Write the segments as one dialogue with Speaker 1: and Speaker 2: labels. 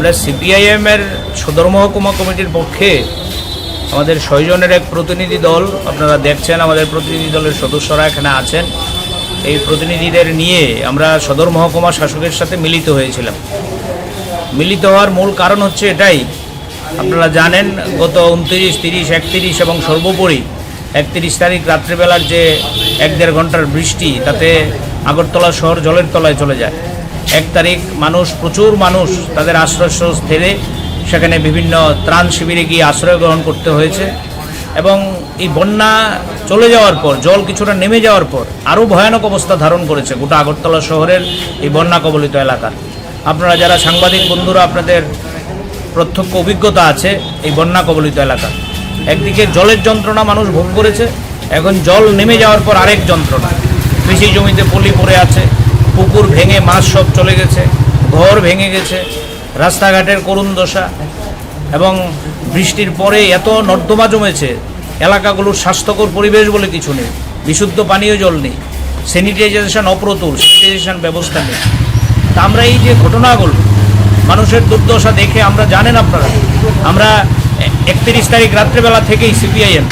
Speaker 1: আমরা সিপিআইএম এর সদর মহকুমা কমিটির পক্ষে আমাদের ছয়জনের এক প্রতিনিধি দল, আপনারা দেখছেন আমাদের প্রতিনিধি দলের সদস্যরা এখানে আছেন। এই প্রতিনিধিদের নিয়ে আমরা সদর মহকুমা শাসকের সাথে মিলিত হয়েছিলাম। মিলিত হওয়ার মূল কারণ হচ্ছে এটাই। আপনারা জানেন, গত উনত্রিশ, তিরিশ, একত্রিশ এবং সর্বোপরি একত্রিশ তারিখ রাত্রিবেলার যে এক দেড় ঘণ্টার বৃষ্টি, তাতে আগরতলা শহর জলের তলায় চলে যায়। এক তারিখ মানুষ, প্রচুর মানুষ তাদের আশ্রয় স্থিরে সেখানে বিভিন্ন ত্রাণ শিবিরে গিয়ে আশ্রয় গ্রহণ করতে হয়েছে। এবং এই বন্যা চলে যাওয়ার পর, জল কিছুটা নেমে যাওয়ার পর আরও ভয়ানক অবস্থা ধারণ করেছে গোটা আগরতলা শহরের এই বন্যা কবলিত এলাকা আপনারা যারা সাংবাদিক বন্ধুরা, আপনাদের প্রত্যক্ষ অভিজ্ঞতা আছে এই বন্যা কবলিত এলাকা একদিকে জলের যন্ত্রণা মানুষ ভোগ করেছে, এখন জল নেমে যাওয়ার পর আরেক যন্ত্রণা। কৃষি জমিতে পলি পড়ে আছে পুকুর ভেঙে মাছ সব চলে গেছে, ঘর ভেঙে গেছে, রাস্তাঘাটের করুণ দশা, এবং বৃষ্টির পরে এত নর্দমা জমেছে, এলাকাগুলোর স্বাস্থ্যকর পরিবেশ বলে কিছু নেই, বিশুদ্ধ পানীয় জল নেই স্যানিটাইজেশন অপ্রতুল স্যানিটাইজেশন ব্যবস্থা নেই। তা আমরা এই যে ঘটনাগুলো, মানুষের দুর্দশা দেখে আমরা জানেন আপনারা, আমরা একত্রিশ তারিখ রাত্রেবেলা থেকেই সিপিআইএম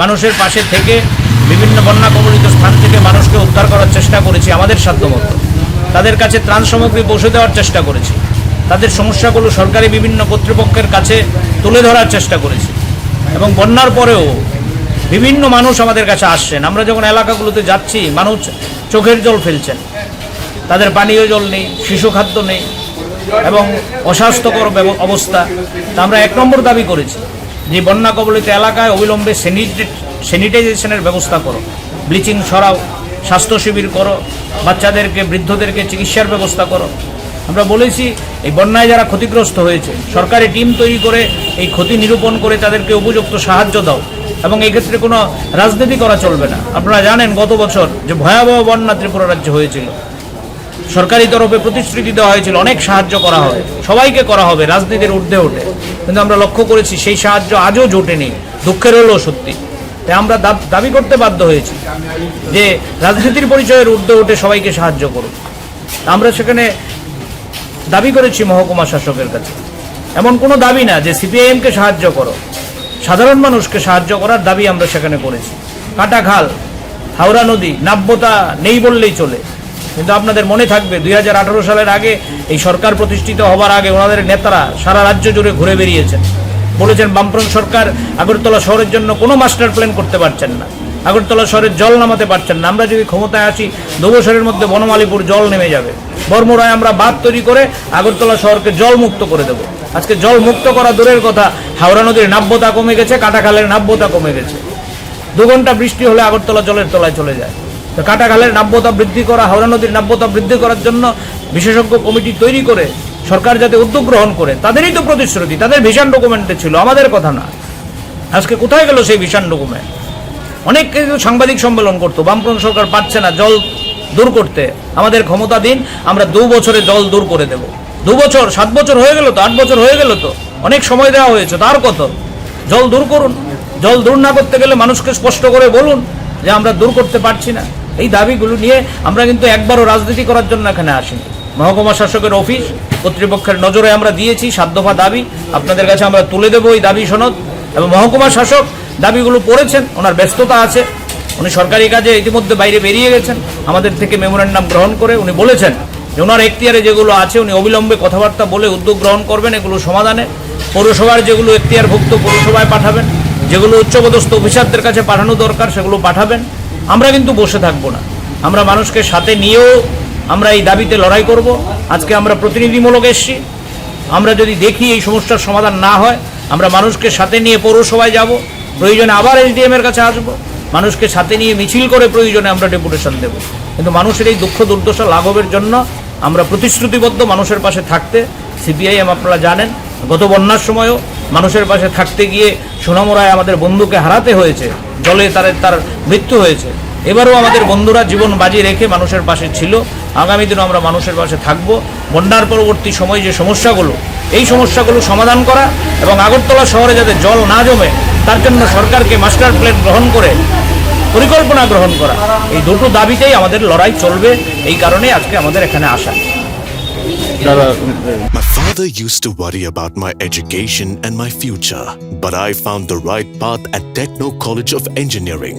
Speaker 1: মানুষের পাশে থেকে বিভিন্ন বন্যা মানুষকে উদ্ধার করার চেষ্টা করেছি, আমাদের সাধ্যমতো। তাদের কাছে ত্রাণ সামগ্রী পৌঁছে দেওয়ার চেষ্টা করেছি। তাদের সমস্যাগুলো সরকারি বিভিন্ন কর্তৃপক্ষের কাছে তুলে ধরার চেষ্টা করেছি। এবং বন্যার পরেও বিভিন্ন মানুষ আমাদের কাছে আসছেন। আমরা যখন এলাকাগুলোতে যাচ্ছি, মানুষ চোখের জল ফেলছেন। তাদের পানীয় জল নেই, শিশু খাদ্য নেই এবং অস্বাস্থ্যকর অবস্থা। তা আমরা এক নম্বর দাবি করেছি যে, বন্যা কবলিত এলাকায় অবিলম্বে স্যানিটে স্যানিটাইজেশনের ব্যবস্থা করো। ব্লিচিং সরাও। স্বাস্থ্য শিবির করো, বাচ্চাদেরকে, বৃদ্ধদেরকে চিকিৎসার ব্যবস্থা করো। আমরা বলেছি, এই বন্যায় যারা ক্ষতিগ্রস্ত হয়েছে, সরকারি টিম তৈরি করে এই ক্ষতি নিরূপণ করে তাদেরকে উপযুক্ত সাহায্য দাও এবং এক্ষেত্রে কোনো রাজনীতি করা চলবে না। আপনারা জানেন গত বছর যে ভয়াবহ বন্যা ত্রিপুরা রাজ্যে হয়েছিল। সরকারি তরফে প্রতিশ্রুতি দেওয়া হয়েছিল, অনেক সাহায্য করা হবে, সবাইকে করা হবে, রাজনীতির ঊর্ধ্বে ওঠে কিন্তু আমরা লক্ষ্য করেছি, সেই সাহায্য আজও জোটেনি, দুঃখের হলেও সত্যি। তাই আমরা দাব- করতে বাধ্য হয়েছি যে রাজনীতির পরিচয়ের ঊর্ধ্বে উঠে সবাইকে সাহায্য করুন। আমরা সেখানে দাবি করেছি মহকুমা শাসকের কাছে। এমন কোনো দাবি না যে সিপিআইএমকে সাহায্য করো। সাধারণ মানুষকে সাহায্য করার দাবি আমরা সেখানে করেছি। কাটাখাল হাওড়া নদী, নাব্যতা নেই বললেই চলে। কিন্তু আপনাদের মনে থাকবে, দুই হাজার আঠারো সালের আগে এই সরকার প্রতিষ্ঠিত হবার আগে ওনাদের নেতারা সারা রাজ্য জুড়ে ঘুরে বেরিয়েছেন। বলেছেন, বামফ্রন্ট সরকার আগরতলা শহরের জন্য কোনো মাস্টার প্ল্যান করতে পারছেন না। আগরতলা শহরের জল নামাতে পারছেন না। আমরা যদি ক্ষমতায় আসি, দুবছরের মধ্যে বনমালীপুর জল নেমে যাবে। বর্মরায় আমরা বাঁধ তৈরি করে আগরতলা শহরকে জল মুক্ত করে দেব। আজকে জল মুক্ত করা দূরের কথা, হাওড়া নদীর নাব্যতা কমে গেছে কাটাখালের নাব্যতা কমে গেছে। দু ঘণ্টা বৃষ্টি হলে আগরতলা জলের তলায় চলে যায়। তো কাটাখালের নাব্যতা বৃদ্ধি করা, হাওড়া নদীর নাব্যতা বৃদ্ধি করার জন্য বিশেষজ্ঞ কমিটি তৈরি করে সরকার যাতে উদ্যোগ গ্রহণ করে তাদেরই তো প্রতিশ্রুতি, তাদের ভিশন ডকুমেন্টে ছিল, আমাদের কথা না। আজকে কোথায় গেল সেই ভিশন ডকুমেন্ট অনেক কিছু সাংবাদিক সম্মেলন করতো, বামফ্রন্ট সরকার পাচ্ছে না জল দূর করতে, আমাদের ক্ষমতা দিন, আমরা দু বছরে জল দূর করে দেব। দু বছর, সাত বছর হয়ে গেল তো, আট বছর হয়ে গেল তো, অনেক সময় দেওয়া হয়েছে, তার কত? জল দূর করুন, জল দূর না করতে গেলে মানুষকে স্পষ্ট করে বলুন যে আমরা দূর করতে পারছি না। এই দাবিগুলো নিয়ে আমরা কিন্তু একবারও রাজনীতি করার জন্য এখানে আসিনি। মহকুমা শাসকের অফিস কর্তৃপক্ষের নজরে আমরা দিয়েছি সাত দফা দাবি। আপনাদের কাছে আমরা তুলে দেবো এই দাবি সনদ এবং মহকুমা শাসক দাবিগুলো পড়েছেন, ওনার ব্যস্ততা আছে। উনি সরকারি কাজে ইতিমধ্যে বাইরে বেরিয়ে গেছেন। আমাদের থেকে মেমোরেন্ডাম গ্রহণ করে উনি বলেছেন যে ওনার এখতিয়ারে যেগুলো আছে, উনি অবিলম্বে কথাবার্তা বলে উদ্যোগ গ্রহণ করবেন, এগুলো সমাধানে। পৌরসভার যেগুলো এখতিয়ারভুক্ত পৌরসভায় পাঠাবেন, যেগুলো উচ্চপদস্থ অফিসারদের কাছে পাঠানো দরকার, সেগুলো পাঠাবেন। আমরা কিন্তু বসে থাকব না। আমরা মানুষকে সাথে নিয়েও আমরা এই দাবিতে লড়াই করব। আজকে আমরা প্রতিনিধিমূলক এসছি। আমরা যদি দেখি এই সমস্যার সমাধান না হয়, আমরা মানুষকে সাথে নিয়ে পৌরসভায় যাব, প্রয়োজনে আবার এসডিএম এর কাছে আসব। মানুষকে সাথে নিয়ে মিছিল করে প্রয়োজনে আমরা ডেপুটেশন দেব। কিন্তু মানুষের এই দুঃখ দুর্দশা লাঘবের জন্য আমরা প্রতিশ্রুতিবদ্ধ মানুষের পাশে থাকতে, সিপিআইএম আপনারা জানেন, গত বন্যার সময়ও মানুষের পাশে থাকতে গিয়ে সোনামোড়ায় আমাদের বন্ধুকে হারাতে হয়েছে, জলে তার তার মৃত্যু হয়েছে। এবারও আমাদের বন্ধুরা জীবন বাজি রেখে মানুষের পাশে ছিল আগামী দিনও আমরা মানুষের পাশে থাকব বন্যার পরবর্তী সময় যে সমস্যাগুলো এই সমস্যাগুলো সমাধান করা এবং আগরতলা শহরে যাতে জল না জমে তার জন্য সরকারকে মাস্টার প্ল্যান গ্রহণ করে পরিকল্পনা গ্রহণ করা এই দুটো দাবিতেই আমাদের লড়াই চলবে এই কারণে আজকে আমাদের এখানে আসা
Speaker 2: My father
Speaker 3: used to worry about my education and my future, but I found the right path at Techno College of Engineering.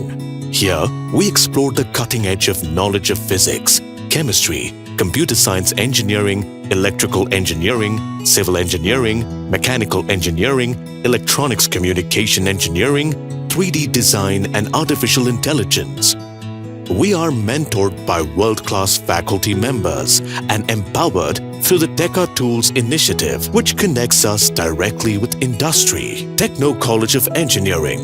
Speaker 3: Here, we explore the cutting edge of knowledge of physics, chemistry, computer science engineering, electrical engineering, civil engineering, mechanical engineering, electronics communication engineering, 3D design, and artificial intelligence. We are mentored by world class faculty members and empowered through the Deca Tools initiative, which connects us directly with industry. Techno College of Engineering